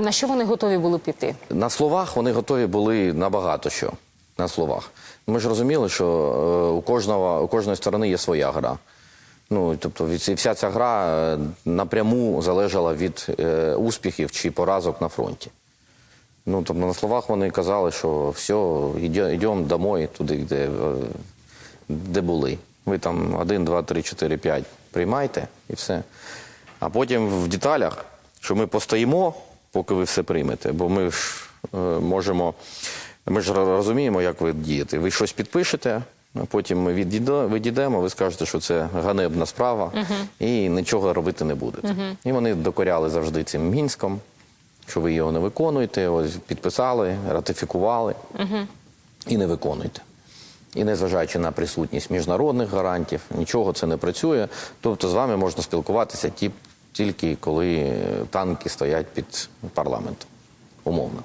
На що вони готові були піти? На словах вони готові були на багато що. На словах. Ми ж розуміли, що е, у кожного у кожної сторони є своя гра. Ну тобто, вся ця гра е, напряму залежала від е, успіхів чи поразок на фронті. Ну тобто на словах вони казали, що все, йдемо домой, туди, де, е, де були. Ви там один, два, три, чотири, п'ять приймайте і все. А потім в деталях, що ми постоїмо, поки ви все приймете, бо ми ж е, можемо, ми ж розуміємо, як ви дієте. Ви щось підпишете, а потім ми відійдемо, ви скажете, що це ганебна справа, і нічого робити не будете. І вони докоряли завжди цим мінськом, що ви його не виконуєте, ось підписали, ратифікували і не виконуєте. І незважаючи на присутність міжнародних гарантів, нічого це не працює. Тобто з вами можна спілкуватися ті, тільки коли танки стоять під парламентом, умовно.